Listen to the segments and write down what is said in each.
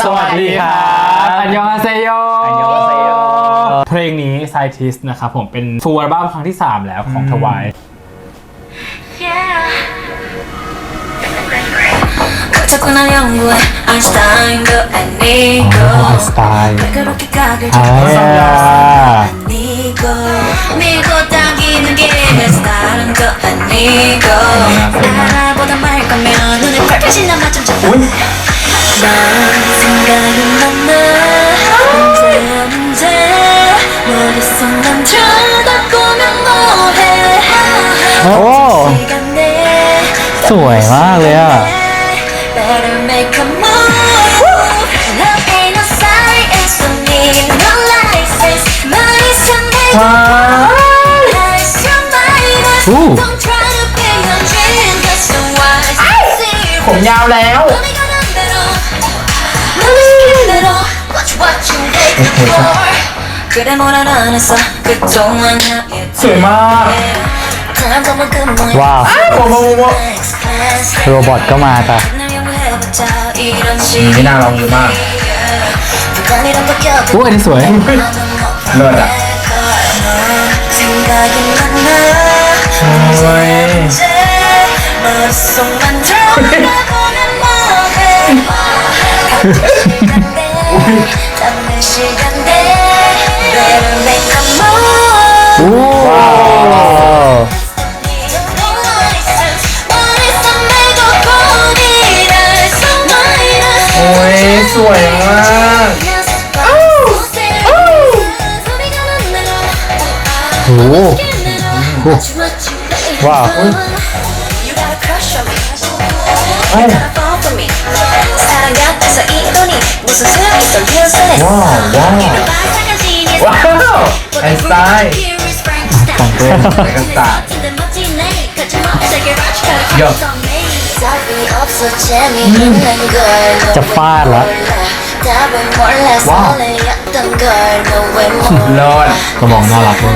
สวัสดีครับอันยองอาเซโย อันยองอาเซโย เพลงนี้ Scientist นะครับผมเป็นฟูลอัลบั้มครั้งที่ 3 แล้วของทวาย 자꾸난 연구해 아인슈타인도 아니고 ไอสไตล์ 왜 그렇게 각을 อ่า 잡고 아니고 밀고 당기는 게 내 스타일은 또 아니고 알아보다 말 거면 눈에 펄펄 신나 맞춰 잡아 난 생각이 많아 언제 언제 머릿속만 들다 보면 뭐해 โอ้ 시간 내 สวยมากเลยอ่ะ Better make a move. Love ain't no science, don't need no license. Money some Nice your minus. Ooh. Don't try to be your dream, that's so wise. See ผมยาวแล้ว 맘이 สวยมาก ว้าวโอ้โหโรบอทก็มาจ้ะไม่น่าลองเยอะมากอุ้ยนี่สวย เลิศอะ หว้าวว้าวว้าวว้าวไอสไตล์ของเพื่อนไอสไตล์ 야. จะฟาดละว้าวเลิศก็มองน่ารักเลย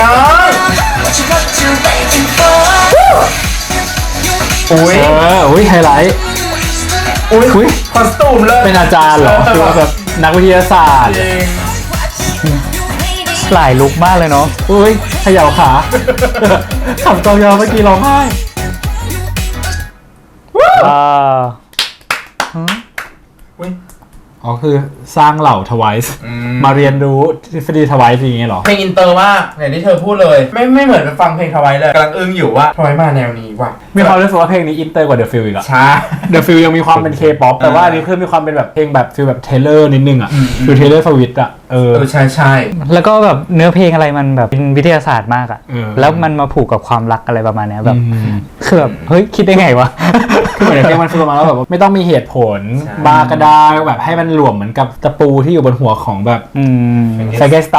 น้อง What you what you waiting for? อุ้ยเอออุ้ยไฮไลท์อุ้ยอุ๊ยคอสตูมเลยเป็นอาจารย์เหรอคือว่าแบบนักวิทยาศาสตร์ จริงหลายลุกมากเลยเนาะอุ้ยเขย่าขาขำจองยาวเมื่อกี้ร้องไห้ ว้าว อุ้ยอ๋อคือสร้างเหล่าทวายอืมมาเรียนรู้ทฤษฎีทวายอย่างเงี้ยเหรอ เพลงอินเตอร์มากอย่างที่เธอพูดเลย ไม่ไม่เหมือนฟังเพลงทวายเลยกำลังอึ้งอยู่ว่าทวายมาแนวนี้ว่ะมีความรู้สึกว่าเพลงนี้อินเตอร์กว่าเดอะฟิลอีกอะช้า เดอะฟิลยังมีความเป็นเคป๊อปแต่ว่าอันนี้คือมีความเป็นแบบเพลงแบบฟิลแบบเทเลอร์นิดนึงอะอืมอืมฟิลเทเลอร์สวิตอะเออ เออใช่ใช่ แล้วก็แบบเนื้อเพลงอะไรมันแบบเป็นวิทยาศาสตร์มากอะเออ แล้วมันมาผูกกับความรักอะไรประมาณเนี้ยแบบ อืม คือแบบเฮ้ยคิดได้ไงวะคือ เหมือนเพลงมันฟีลประมาณว่าแบบว่าไม่ต้องมีเหตุผลบาร์กระดาแบบให้มันหลวมเหมือนกับตะปูที่อยู่บนหัวของแบบอืมไซเกสไต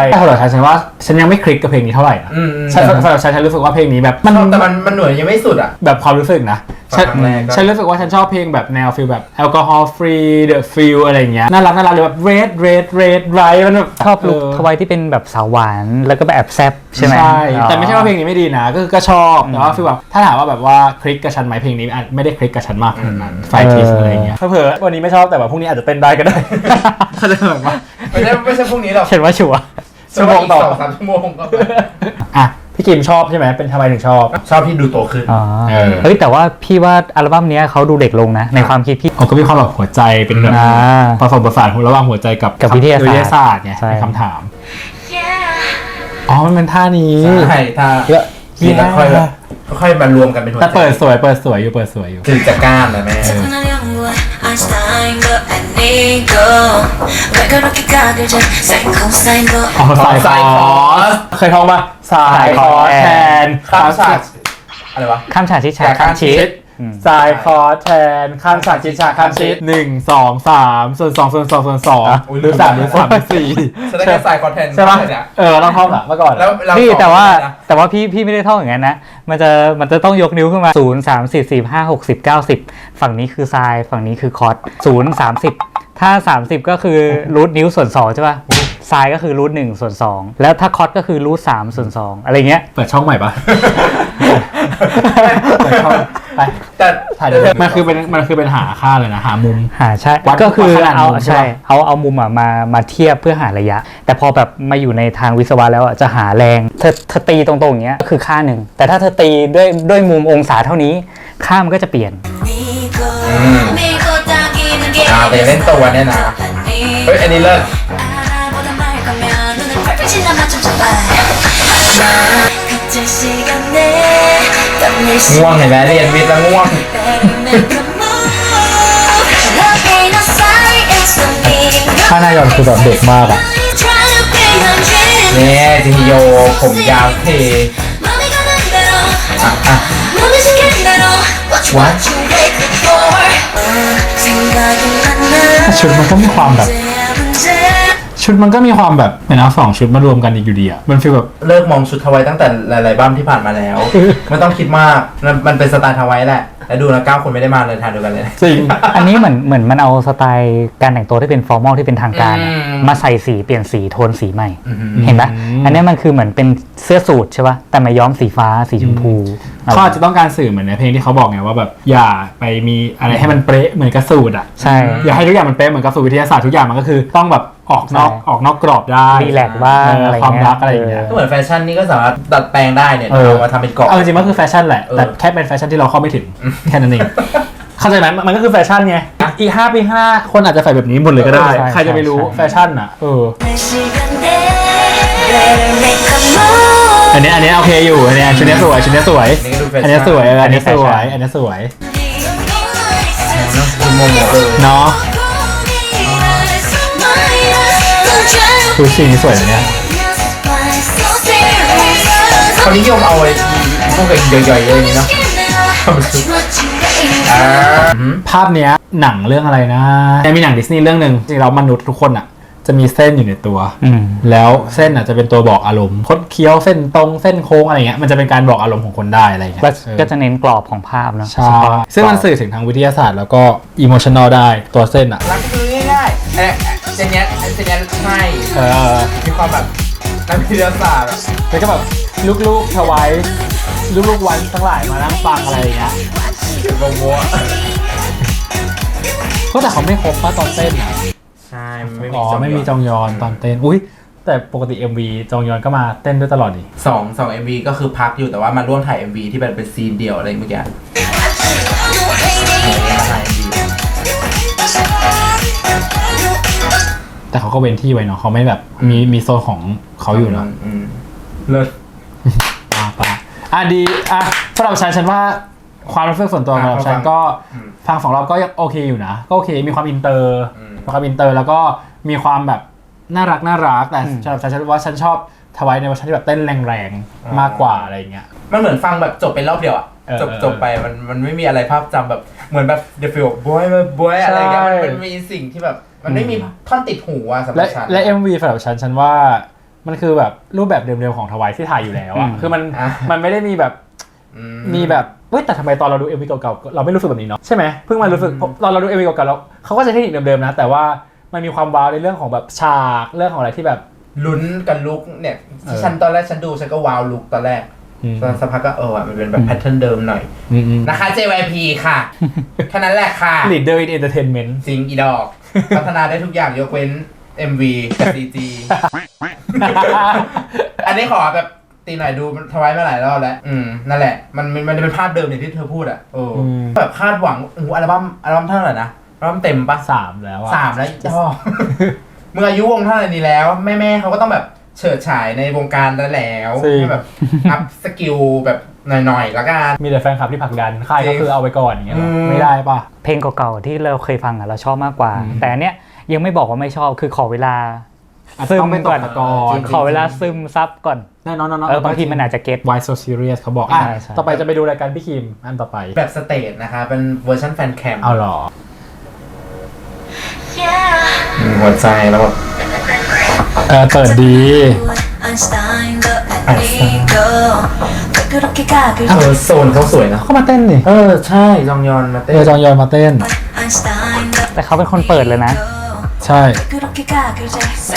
ล์แต่สำหรับฉันฉันว่าฉันยังไม่คลิกกับเพลงนี้เท่าไหร่นะอืมอืมฉันสำหรับฉันฉันรู้สึกว่าเพลงนี้แบบมันแต่มันมันหน่วยยังไม่สุดอะแบบความรู้สึกนะฟังฉันครั้งแรกก็ฉันรู้สึกว่าฉันชอบเพลงแบบแนวฟิลแบบแอลกอฮอล์ฟรีเดอะฟิลอะไรอย่างเงี้ยน่ารักน่ารักเลยแบบเรดเรดเรดไรมันแบบชอบลุคเทวายที่เป็นแบบสาวหวานแล้วก็แบบแอบแซบใช่ไหมใช่อ๋อแต่ไม่ใช่ว่าเพลงนี้ไม่ดีนะก็คือก็ชอบแต่ว่าฟีลแบบถ้าถามว่าแบบว่าคลิกกับฉันไหมเพลงนี้อาจไม่ได้คลิกกับฉันมากขนาดนั้นไฟทิสอะไรอย่างเงี้ยเผลอๆวันนี้ไม่ชอบแต่ว่าพรุ่งนี้อาจจะเต้นได้ก็ได้ เขาใจะแบบว่าไม่ใช่ไม่ใช่พวกนี้หรอกเห็นว่าชัวร์ชั่วโมงต่อสองสามชั่วโมงก็ไปอะพี่กิมชอบใช่ไหมเป็นทำไมถึงชอบ ชอบที่ดูโตขึ้น อ๋อเออ เฮ้ยแต่ว่าพี่ว่าอัลบั้มเนี้ยเขาดูเด็กลงนะ ในความคิดพี่ เขาก็มีความแบบหัวใจเป็นแบบอ่าผสมผสานระหว่างหัวใจกับกับวิทยาศาสตร์วิทยาศาสตร์ไงใช่ ในคำถาม Yeah. อ๋อมันเป็นท่านี้ใช่ถ้าเยอะมีแล้วค่อยแบบ ค่อยมารวมกันเป็นหัวใจ แต่เปิดสวยเปิดสวยอยู่เปิดสวยอยู่ คือจะกล้ามนะแม่ 자꾸난 연구해 아인슈타인도 아니고 왜 그렇게 가글져 사이코 사인도 อ๋อสาย สาย ค ค อ อ ร์สเคยท่องปะสายคอร์สแทน ข้ามฉากอะไรวะ ข้ามฉากชิดฉาก ฉาก ข้ามชิด ชิด อืม สายคอร์สแทนข้ามฉากชิดฉากข้ามชิดหนึ่งสองสามส่วนสองส่วนสองส่วนสองอุ๊ยหรือสามหรือสามหรือสี่แสดงว่าสายคอนเทนต์ใช่ปะเนี่ยเออเราท่องอะเมื่อก่อนอะแล้วเราพี่สอนแต่ว่าไม่ได้นะแต่ว่าพี่พี่ไม่ได้ท่องอย่างนั้นนะ มันจะมันจะต้องยกนิ้วขึ้นมา0 3 4 4 5 6 0 9 0ฝั่งนี้คือไซน์ฝั่งนี้คือคอร์ส0 30ถ้า30ก็คือรูทนิ้วส่วน2ใช่ป่ะ ไซายก็คือรูทหนึ่งส่วนสองแล้วถ้าคอสก็คือรูทสามส่วนสองอะไรเงี้ย เปิดช่องใหม่ปะ เปิดช่องแต่เดี๋ยมันคือเป็นมันคือเป็นหาค่าเลยนะหามุม หาใช่ก็คือว่าขนาดเอามุมใช่ใช่ปะ เอาเอามุมอะมามาเทียบเพื่อหาระยะ แต่พอแบบมาอยู่ในทางวิศวะแล้วอะจะหาแรงเธอเธอตีตรงๆอย่างเงี้ยก็คือค่าหนึ่ง แต่ถ้าเธอตีด้วยด้วยมุมองศาเท่านี้ ค่ามันก็จะเปลี่ยน อืม อ่าไปเล่นตัวเนี่ยนะ เฮ้ยอันนี้เลิศ ง่วงเห็นไหมเรียนวิทย์แล้วง่วงค่าหน้ายอนคือแบบเด็กมากอะเนี่ยจิฮิโยผมยาวเทอะอะ What? ชุดมันก็มีความแบบ ชุดมันก็มีความแบบเป็นเอาสองชุดมารวมกันอีกอยู่ดีอะมันฟีลแบบ เลิกมองชุดทวายตั้งแต่หลายๆบ้ามที่ผ่านมาแล้ว ไม่ต้องคิดมากมันมันเป็นสไตล์ทวายแหละ แล้วดูนะเก้าคนไม่ได้มาเลยทานเดียวกันเลยจริง อันนี้เหมือนเหมือนมันเอาสไตล์การแต่งตัวที่เป็นฟอร์มอลที่เป็นทางการอะอืม มาใส่สีเปลี่ยนสีโทนสีใหม่ อืมเห็นปะอันนี้มันคือเหมือนเป็นเสื้อสูทใช่ปะแต่มาย้อมสีฟ้าสีชมพูเขาอาจจะต้องการสื่อเหมือนในเพลงที่เขาบอกไงว่าแบบอย่าไปมีอะไรให้มันเป๊ะเหมือนกระสูตรอะใช่ อย่าให้ทุกอย่างมันเป๊ะเหมือนกับสูตรวิทยาศาสตร์ทุกอย่างมันก็คือ ต้องแบบ ออกนอกใช่ออกนอกกรอบได้รีแลกซ์บ้างเอออะไรความเงี้ยรักอะไรอย่างเงี้ยก็เหมือนแฟชั่นนี่ก็สามารถดัดแปลงได้เนี่ยเออเอามาทำเป็นกรอบเอาจริงๆมันคือแฟชั่นแหละเออแต่แค่เป็นแฟชั่นที่เราเข้าไม่ถึงแค่นั้นเองเข้าใจไหมมันมันก็คือแฟชั่นไงอีกห้าปีห้าคนอาจจะใส่แบบนี้หมดเลยก็ได้ใช่ใครจะไปรู้ใช่แฟชั่นอะเออ내อันนี้อันนี้โอเคอยู่อันนี้ชุดนี้สวยชุดนี้สวยนี่ก็ดูแฟชั่นอันนี้สวยเอออันนี้อันนี้แฟสชั่วนยอันนี้สวยคุณโมโมเออเนาะ ชุดสีนี้สวยนะเนี่ยเขานิยมเอาไอ้พวกใหญ่ๆเลยางนี้เนาะอ่าภาพเนี้ยหนังเรื่องอะไรนะมีหนังดิสนีย์เรื่องหนึ่งจริงๆแล้วมนุษย์ทุกคนอะ จะมีเส้นอยู่ในตัว อืม แล้วเส้นอะจะเป็นตัวบอกอารมณ์คดเคี้ยวเส้นตรงเส้นโค้งอะไรเงี้ยมันจะเป็นการบอกอารมณ์ของคนได้อะไรเงี้ยก็เออ ก็จะเน้นกรอบของภาพเนาะใช่เฉพาะซึ่งมันสื่อถึงทางวิทยาศาสตร์แล้วก็อิโมชัน a ลได้ตัวเส้นอะ รักคือง่ายๆเอ๊ะเจนเนี้ย เจนเนี้ยใช่เออมีความแบบนักวิทยาศาสตร์อะแล้วก็แบบลูกๆทวายลูกๆวันทั้งหลายมานั่งฟังอะไรอย่างเงี้ยโมโมก็แต่เขาไม่ครบป่ะตอนเต้นอะใช่ไม่มีอ๋อไม่มีจองยอนตอนเต้นอุ้ยแต่ปกติ MV จองยอนก็มาเต้นด้วยตลอดดิสองสองเอ็มวีก็คือพักอยู่แต่ว่ามาร่วมถ่ายเอ็มวีที่เป็นเป็นซีนเดียวอะไรเมื่อกี้มาถ่ายเอ็มวี แต่เขาก็เว้นที่ไว้เนาะเขาไม่แบบมีมีโซนของเขาอยู่เนาะอืมเลิศอ่าไปอะดีอะสำหรับฉันฉันว่าความรู้สึกส่วนตัวอะสำหรับฉันก็อืมฟังสองรอบก็ยังโอเคอยู่นะก็โอเค มีความอินเตอร์อืมมีความอินเตอร์ แล้วก็มีความแบบน่ารักน่ารักแต่สำหรับฉันฉันว่าฉันชอบทวายในเวอร์ชันที่แบบเต้นแรงๆมากกว่าอะไรอย่างเงี้ยมันเหมือนฟังแบบจบเป็นรอบเดียวอะเออจบเออจบไปมันมันไม่มีอะไรภาพจำแบบเหมือนแบบเดฟิลบอยบอยอะไรอย่างเงี้ยใช่มันมันมีสิ่งที่แบบ มันไม่มีท่อนติดหูอะสำหรัและบฉัน และ MV สำหรับฉันฉันว่ามันคือแบบรูปแบบเดิมๆของทวายที่ถ่ายอยู่แล้วอะอืม คือมันอะ มันไม่ได้มีแบบอื มีแบบเฮ้ยแต่ทำไมตอนเราดู MV เก่าๆเราไม่รู้สึกแบบนี้เนาะใช่ไหมเพิ่งมารู้สึกตอนเราดู MV เก่าๆเราเขาก็ใช้เทคนิคเดิมๆนะ แต่ว่ามันมีความว้าวในเรื่องของแบบฉากเรื่องของอะไรที่แบบ ลุ้นกันลุกเนี่ยเอที่อฉันตอนแรกฉันดูฉันก็ว้าวลุกตอนแรกอืมตอนสักพักก็เออว่ะมันเป็นแบบแพทเทิร์นเดิมหน่อย อืมอืม นะคะ JYP ค่ะแค่นั้นแหละค่ะ Leader in Entertainment จริงอีดอก พัฒนาได้ทุกอย่างยกเว้น MV กับ CG อันนี้ขอแบบตีหน่อยดูมันทวายมาหลายรอบแล้ว อืม นั่นแหละ มันมันมันเป็นภาพเดิมอย่างที่เธอพูดอะโอ้อืม แบบคาดหวังโอ้โหอัลบั้มอัลบั้มเท่าไหร่นะอัลบั้มเต็มปะสามแล้วอะสามแล้วพ่อ มึงอายุวงเท่าไหร่นี้แล้ว แม่แม่ๆเขาก็ต้องแบบเฉิดฉายในวงการแล้วแล้วจริง ให้แบบอัพสกิลแบบ หน่อยๆละกัน มีแต่แฟนคลับที่ผักดันค่ายก็คือเอาไปก่อนอย่างเงี้ยหรอไม่ได้ป่ะ เพลงเก่าๆที่เราเคยฟังอะเราชอบมากกว่าแต่อันเนี้ยยังไม่บอกว่าไม่ชอบคือขอเวลาซึมก่อนขอเวลาซึมซับก่อนแน่นอนๆบางทีมันอาจจะเก็ต Why so serious เขาบอกต่อไปจะไปดูรายการพี่คิมอันต่อไปแบบสเตจนะคะ เป็นเวอร์ชันแฟนแคมเอาหรอหัวใจแล้วแบบ เออเปิดดี 그렇게 각을 เออโซนเขาสวยนะ เขามาเต้นนี่ เออ ใช่จองยอนมา เอ เต้ อน จองยอนมาเต้น 아인슈타인도 แต่เขาเป็นคนเปิดเลยนะ ใช่ 왜 그렇게 각을 재서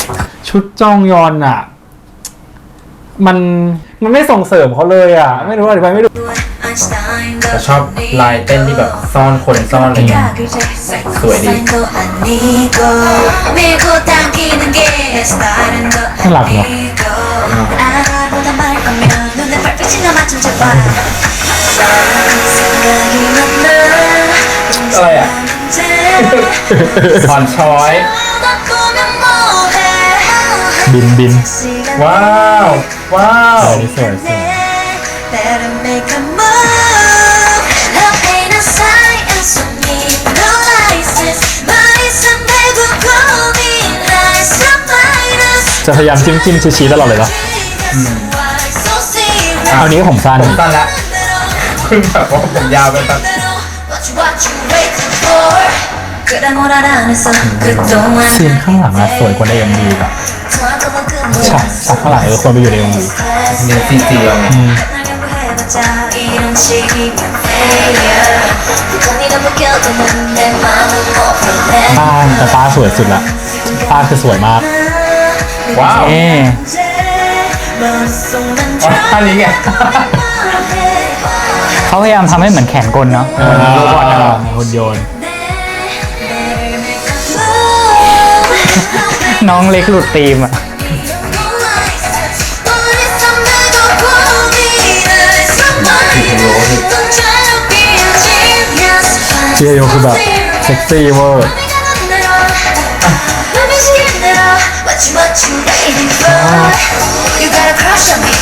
ชุดจองยอนอ่ะ มันมันไม่ส่งเสริมเขาเลยอ่ะ ไม่รู้อธิบายไม่รู้ 아인슈타인도 แต่ชอบลายเต้นที่แบบซ่อนคนซ่อนอะไรเงี้ย 각을 재서 소리. 사인도 아니고 밀고 당기는 게 스타일은 더 락이야. 아니고 알아보다 말 거면 눈에 별빛이나 맞춤 제발 생각이 많나 อะไรอ่ะ 문제 อ่อนช้อย 다 보면 뭐해 บินบิน 시간 ว้าว ว้าว อันนี้สวยสวย Better make a move Love ain't a science so need no license 말이선 대고 고민할 surprise จะพยายามจิ้มจิ้มชี้ชี้ตลอดเลยเหรอ Why so serious เอานี้ผมสั้นผมสั้นละเพิ่แบบว่าผมยาวไปแบบ ซีนข้างหลังอะสวยกว่าในเอ็มดีอะฉากฉากข้างหลังเออควรไปอยู่ในเอ็มดีเนื้อซีจีเราไงป้านแต่ป้าสวยสุดละป้าคือสวยมากว้าว เอันนท่านี้ไงเขาพยายามทำให้เหมือนแขนกลเนาะหมือนโรบอทอะหุ่นยนต์น้องเล็กหลุดตีมอะเจียโยคือแบบเซ็กซี่เวอร์ you what you waiting for? You got a crush on me.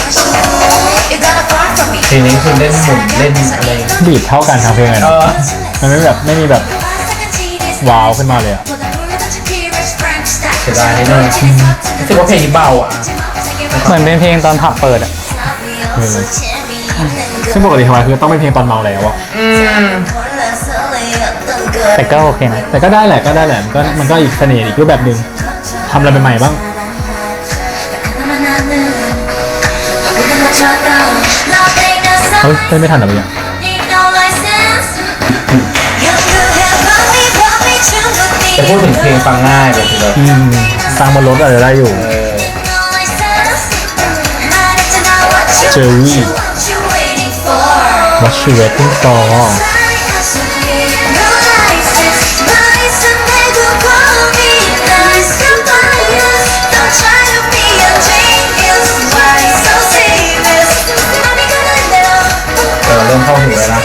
You got a far from me. เพลงนี้คือเล่นหมุนเล่นอะไรบีบเท่ากันทั้งเพลงเลยเอนะอมันไม่แบบไม่มีแบบว้าวขึ้นมาเลยอะเสียดายนิดนึงรู้สึกว่าเพลงนี้เบาอะเหมือนเป็นเพลงตอนผับเปิดอะซึ่งปกติทำไมคือต้องเป็นเพลงตอนเมาแล้วอะแต่ก็โอเคนะแต่ก็ได้แหละก็ได้แหละมันก็มันก็อีกเสน่ห์อีกรูปแบบหนึ่ง ทำอะไรใหม่ๆบ้าง เฮ้ยเต้นไม่ทันเหรอเมื่อกี้แต่พูดถึงเพลงฟังง่ายแบบนี้เลยอืมฟังบนรถอาจจะได้อยู่เออเจอรี่ What you waiting for เออเริ่มเข้าหูแล้วนะ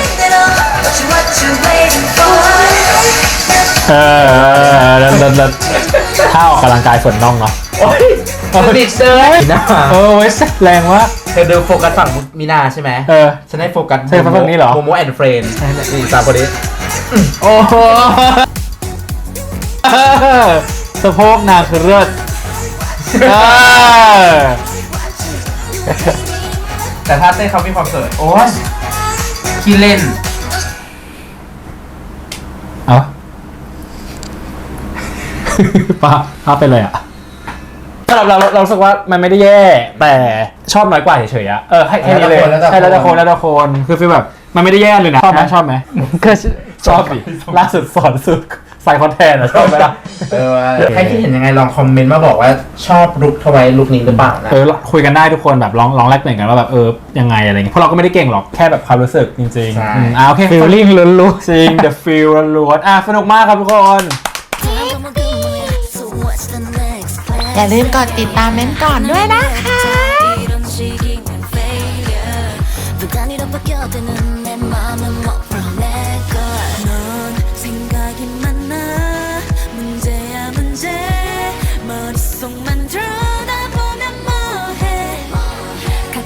เออแล้วแล้วถ้าออกกำลังกายส่วนน่องเนาะโอ้ยสนิทเลยนะเออเว้ยแรงว่ะเธอเดูโฟกัสฝั่งมีนาใช่ไหมเออฉันให้โฟกัสใช่ฝั่งนี้เหรอโมโมแอนด์เฟรนด์นี่สามคนนี้โอ้โหสะโพกนางคือเลือดแต่ถ้าเต้นเขามีความเสวยโอ้ย ขี้เล่น เอาป้าป้าเป็นเลยอะสำหรับเราเรารู้สึกว่ามันไม่ได้แย่ แต่ชอบน้อยกว่าเฉยๆอะเออให้แค่นี้เลยแล้วแต่คน ใช่แล้วแต่คนแล้วแต่คนคือฟีลแบบ มันไม่ได้แย่เลยนะชอบไหมชอบไหม ก็ชอบดิล่าสุดสอนสุด ใส่คอนแทนอะชอบไหมล่ะ เออใครที่เห็นยังไงลองคอมเมนต์มาบอกว่าชอบลุคทวายลุคนี้หรือเปล่านะ เออคุยกันได้ทุกคนแบบลองลองแลกเปลี่ยนกันว่าแบบเออยังไงอะไรเงี้ยเพราะเราก็ไม่ได้เก่งหรอกแค่แบบความรู้สึกจริงๆอืมอ่าโอเคฟิลลิ่งล้วนจริง the feel ล้วนๆอะสนุกมากครับทุกคน So what's the next plan? อย่าลืมกดติดตามเม้นท์ก่อนด้วยนะคะ